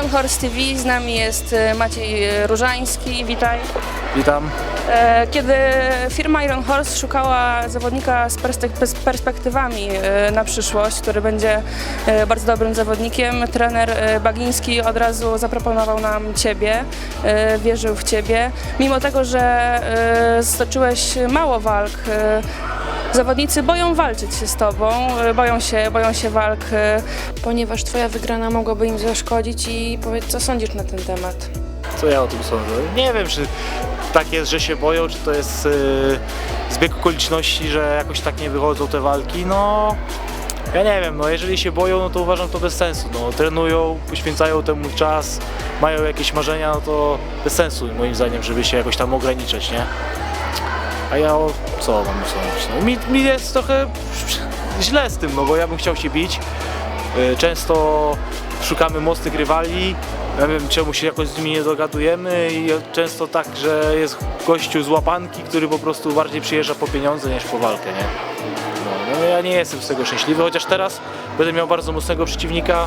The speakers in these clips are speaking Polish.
Horse TV, z nami jest e, Maciej e, Różański, witaj. Witam. E, Kiedy firma Iron Horse szukała zawodnika z perspe- z perspektywami na przyszłość, który będzie bardzo dobrym zawodnikiem, trener Bagiński od razu zaproponował nam Ciebie, wierzył w Ciebie. Mimo tego, że stoczyłeś mało walk, zawodnicy boją walczyć się z Tobą, e, boją się, boją się walk, e, ponieważ Twoja wygrana mogłaby im zaszkodzić i powiedz, co sądzisz na ten temat? Co ja o tym sądzę? Nie wiem, czy tak jest, że się boją, czy to jest yy, zbieg okoliczności, że jakoś tak nie wychodzą te walki. No, ja nie wiem, no jeżeli się boją, no to uważam to bez sensu. No, trenują, poświęcają temu czas, mają jakieś marzenia, no to bez sensu moim zdaniem, żeby się jakoś tam ograniczać, nie? A ja co mam sądzić? No, mi, mi jest trochę źle z tym, no bo ja bym chciał się bić. Yy, Często szukamy mocnych rywali, ja wiem czemu się jakoś z nimi nie dogadujemy i często tak, że jest gościu z łapanki, który po prostu bardziej przyjeżdża po pieniądze niż po walkę, nie? No, no ja nie jestem z tego szczęśliwy, chociaż teraz będę miał bardzo mocnego przeciwnika.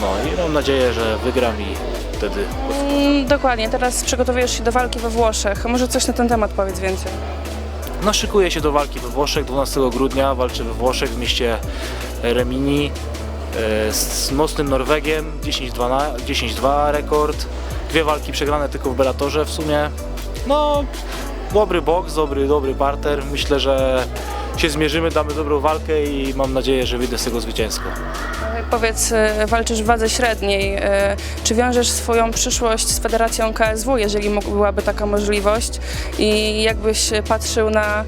No i mam nadzieję, że wygram i wtedy Mm, Dokładnie, teraz przygotowujesz się do walki we Włoszech. Może coś na ten temat powiedz więcej. No szykuję się do walki we Włoszech. 12 grudnia, walczę we Włoszech w mieście Remini e, z mocnym Norwegiem, 10-2 na- 10-2 rekord, dwie walki przegrane tylko w Bellatorze w sumie. No dobry boks, dobry, dobry parter, myślę, że się zmierzymy, damy dobrą walkę i mam nadzieję, że wyjdę z tego zwycięsko. E, Powiedz, e, walczysz w wadze średniej. E, Czy wiążesz swoją przyszłość z Federacją KSW, jeżeli byłaby taka możliwość? I jakbyś patrzył na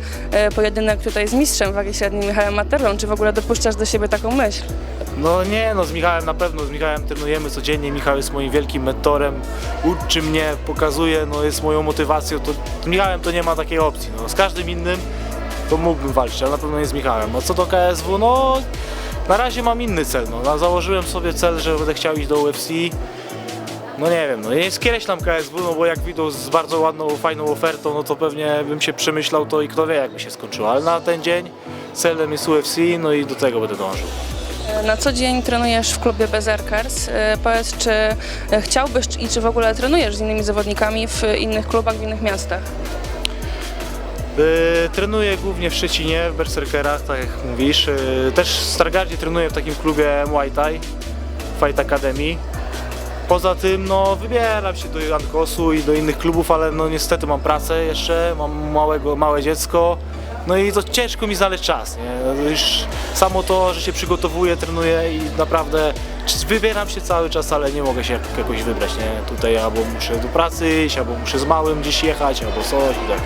pojedynek tutaj z mistrzem wagi średniej Michałem Materlą? Czy w ogóle dopuszczasz do siebie taką myśl? No nie, no z Michałem na pewno, z Michałem trenujemy codziennie, Michał jest moim wielkim mentorem, uczy mnie, pokazuje, no jest moją motywacją, to z Michałem to nie ma takiej opcji, no z każdym innym to mógłbym walczyć, ale na pewno nie z Michałem. A co do KSW, no na razie mam inny cel, no założyłem sobie cel, że będę chciał iść do UFC, no nie wiem, no nie skreślam KSW, no bo jak widzą z bardzo ładną, fajną ofertą, no to pewnie bym się przemyślał to i kto wie jak by się skończyło, ale na ten dzień celem jest UFC, no i do tego będę dążył. Na co dzień trenujesz w klubie Berserkers. E, Powiedz, czy e, chciałbyś i czy w ogóle trenujesz z innymi zawodnikami w innych klubach, w innych miastach? Yy, trenuję głównie w Szczecinie, w Berserkerach, tak jak mówisz. Yy, też w Stargardzie trenuję w takim klubie Muay Thai, Fight Academy. Poza tym no, wybieram się do Jankosu i do innych klubów, ale no niestety mam pracę jeszcze, mam małego, małe dziecko. No i to ciężko mi znaleźć czas, nie? No Już samo to, że się przygotowuję, trenuję i naprawdę wybieram się cały czas, ale nie mogę się jak- jakoś wybrać, nie? Tutaj albo muszę do pracy iść, albo muszę z małym gdzieś jechać, albo coś i tak.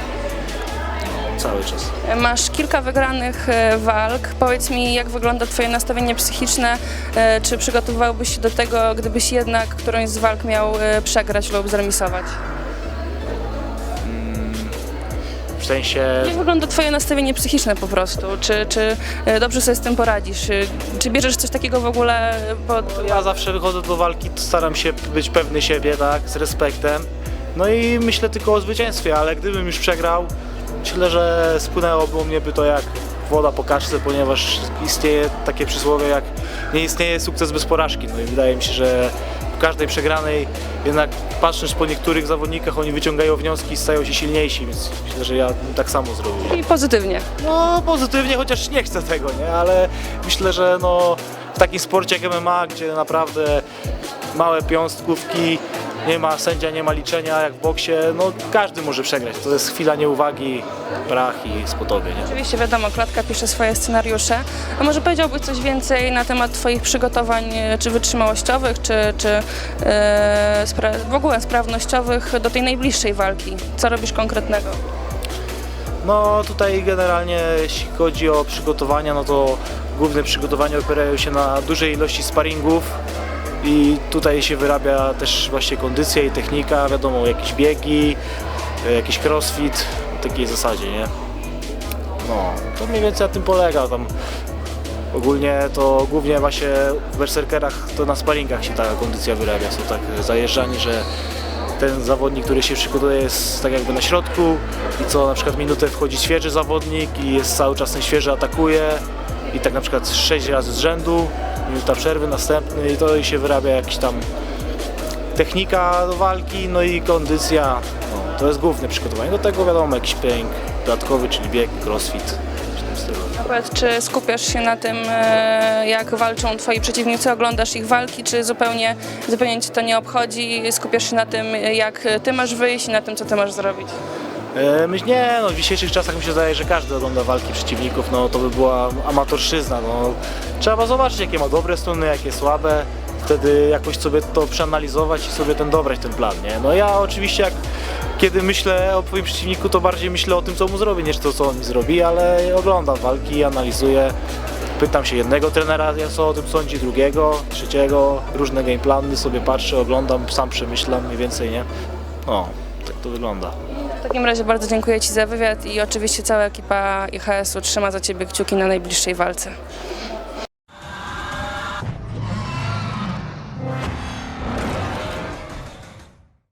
Cały czas. Masz kilka wygranych e, walk. Powiedz mi, jak wygląda Twoje nastawienie psychiczne? E, Czy przygotowywałbyś się do tego, gdybyś jednak którąś z walk miał e, przegrać lub zremisować? W sensie, Jak wygląda Twoje nastawienie psychiczne po prostu? Czy, czy dobrze sobie z tym poradzisz? Czy bierzesz coś takiego w ogóle pod... ja zawsze wychodzę do walki, to staram się być pewny siebie, tak, z respektem. No i myślę tylko o zwycięstwie, ale gdybym już przegrał, myślę, że spłynęłoby u mnie by to jak woda po kaczce, ponieważ istnieje takie przysłowie jak nie istnieje sukces bez porażki. No i wydaje mi się, że w każdej przegranej jednak patrząc po niektórych zawodnikach, oni wyciągają wnioski i stają się silniejsi, więc myślę, że ja bym tak samo zrobił. I pozytywnie. No pozytywnie, chociaż nie chcę tego, nie? Ale myślę, że no, w takim sporcie jak MMA, gdzie naprawdę małe piąstkówki, nie ma sędzia, nie ma liczenia jak w boksie, no każdy może przegrać. To jest chwila nieuwagi, brach i spotowie, nie? Oczywiście wiadomo, klatka pisze swoje scenariusze. A może powiedziałbyś coś więcej na temat Twoich przygotowań, e, czy wytrzymałościowych, czy, czy spra- w ogóle sprawnościowych do tej najbliższej walki? Co robisz konkretnego? No tutaj generalnie jeśli chodzi o przygotowania, no to główne przygotowania opierają się na dużej ilości sparingów i tutaj się wyrabia też właśnie kondycja i technika, wiadomo, jakieś biegi, e, jakiś crossfit, w takiej zasadzie, nie? No, to mniej więcej na tym polega tam. Ogólnie to głównie właśnie w berserkerach to na sparingach się ta kondycja wyrabia, są tak zajeżdżani, że ten zawodnik, który się przygotuje jest tak jakby na środku i co na przykład minutę wchodzi świeży zawodnik i jest cały czas ten świeży atakuje i tak na przykład 6 razy z rzędu, minuta przerwy, następny i to się wyrabia jakiś tam technika do walki, no i kondycja, no, to jest główne przygotowanie. Do tego wiadomo jakiś trening dodatkowy, czyli bieg, crossfit. A czy skupiasz się na tym, e, jak walczą twoi przeciwnicy, oglądasz ich walki, czy zupełnie, zupełnie cię to nie obchodzi, skupiasz się na tym, jak ty masz wyjść i na tym, co ty masz zrobić? E, Myśl, nie, no w dzisiejszych czasach mi się zdaje, że każdy ogląda walki przeciwników, no to by była amatorszyzna, no. Trzeba zobaczyć jakie ma dobre strony, jakie słabe, wtedy jakoś sobie to przeanalizować i sobie ten dobrać ten plan, nie? No ja oczywiście jak kiedy myślę o twoim przeciwniku, to bardziej myślę o tym, co mu zrobi, niż to, co on mi zrobi, ale oglądam walki, analizuję, pytam się jednego trenera, co o tym sądzi, drugiego, trzeciego, różne gameplany sobie patrzę, oglądam, sam przemyślam mniej więcej, nie? No, tak to wygląda. W takim razie bardzo dziękuję Ci za wywiad i oczywiście cała ekipa IHS-u trzyma za Ciebie kciuki na najbliższej walce.